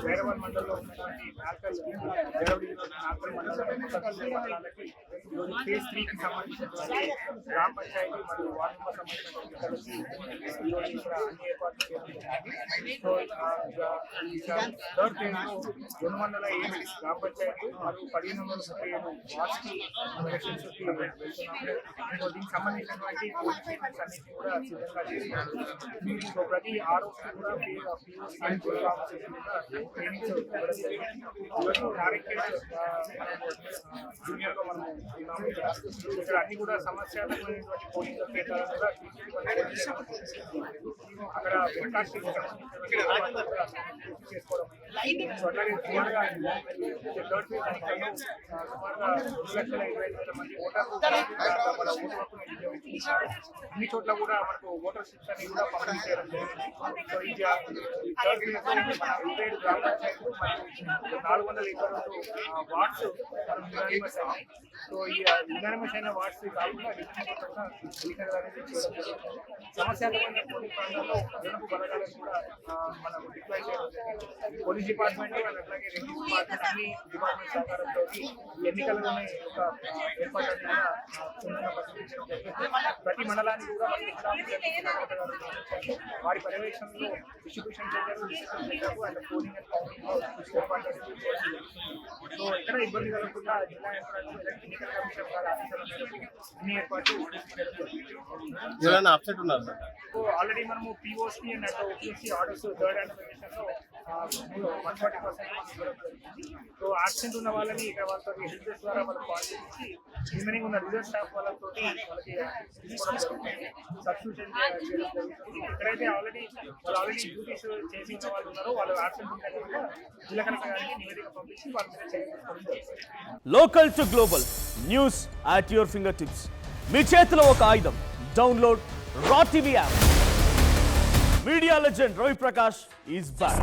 వేరవల్ మండలంలో ఉన్నటువంటి నాల్కల్ దేవడిలో నాల్కల్ మండలం మండలాలకి ఈరోజు ఫేజ్ త్రీకి సంబంధించినటువంటి గ్రామ పంచాయతీ మరియు వార్డు మెంబర్ సంబంధించిన కలిసి ఈరోజు ఇక్కడ అన్ని ఏర్పాట్లు చేస్తున్నాయి సో థర్డ్ ఫేజ్ రెండు వందల ఏడు గ్రామ పంచాయతీ మరియు పదిహేను వందల ముప్పై ఏడు ఎలక్షన్స్ సో దీనికి సంబంధించినటువంటి అన్నిటి కూడా సిద్ధంగా చేస్తున్నారు సో ప్రతి కూడా ట్రైనింగ్స్ ఇవ్వడం జరిగింది ఈరోజు మనం ఉన్నాము ఇక్కడ అన్ని కూడా పోలింగ్ కూడా అన్ని చోట్ల కూడా మనకు ఓటర్ షిప్స్ అనేవి కూడా పంపిణీ చేయడం సో ఈ థర్డ్ ఫేజ్ ఇరవై గ్రామ పంచాయతీలు నాలుగు వందల ఇరవై రెండు వార్డ్స్ మనం సో ఈ యునానిమస్ అయిన వార్డ్స్ కాకుండా డిస్ట్రిక్ట్ కూడా ఎన్నికలు అనేది చేయడం జరుగుతుంది సమస్యాత్మకమైన పోలింగ్ ప్రాంతాల్లో అదనపు బలగాలను కూడా ఆ, మనం డిప్లాయ్ చేయడం జరిగింది పోలీస్ డిపార్ట్మెంట్ అండ్ అట్లాగే రెవెన్యూ డిపార్ట్మెంట్ అన్ని డిపార్ట్మెంట్ సహకారంతో ఈ ఎన్నికలలోనే ఒక ఆ, ఏర్పాట్లను కూడా ఆ, చురుకుగా పరిశీలించడం జరిగింది ప్రతి మండలానికి కూడా మనకి జిల్లా కలెక్టర్ గారు నియమించారు. వారి పర్యవేక్షణలో డిస్ట్రిబ్యూషన్ చేశారు డిస్ట్రిబ్యూషన్ చేశారు అండ్ పోలింగ్ అండ్ కౌంటింగ్లో ఏర్పాటు అనేది చేయడం జరిగింది. సో ఎక్కడ ఇబ్బంది కలగకుండా జిల్లా ఎన్నికల కమిషన్ ఆదేశాల మేరకు అన్ని ఏర్పాట్లు ఎవరైనా అప్సెట్ ఉన్నారు? సార్ సో ఆల్రెడీ మనము పిఓసి అండ్ అట్లా OPSC orders third అండర్వేషన్లో one forty percent so absent ఉన్న వాళ్ళని ఇక్కడ వాళ్ళతో హెల్ప్ ద్వారా వాళ్ళకి కాల్ చేసి రిమైనింగ్ ఉన్న రిజర్వ్ స్టాఫ్ వాళ్ళతో వాళ్ళకి సబ్స్టిట్యూషన్ ఎక్కడైతే ఆల్రెడీ వాళ్ళు ఆల్రెడీ డ్యూటీస్ చేసి వాళ్ళు ఉన్నారో. వాళ్ళు ఆబ్సెంట్ ఉంటే కనుక జిల్లా కలెక్టర్ నివేదిక పంపించి వాళ్ళ మీద చర్య local to global news at your finger tips మీ చేతిలో ఒక ఆయుధం. Download R TV app media legend Ravi Prakash is back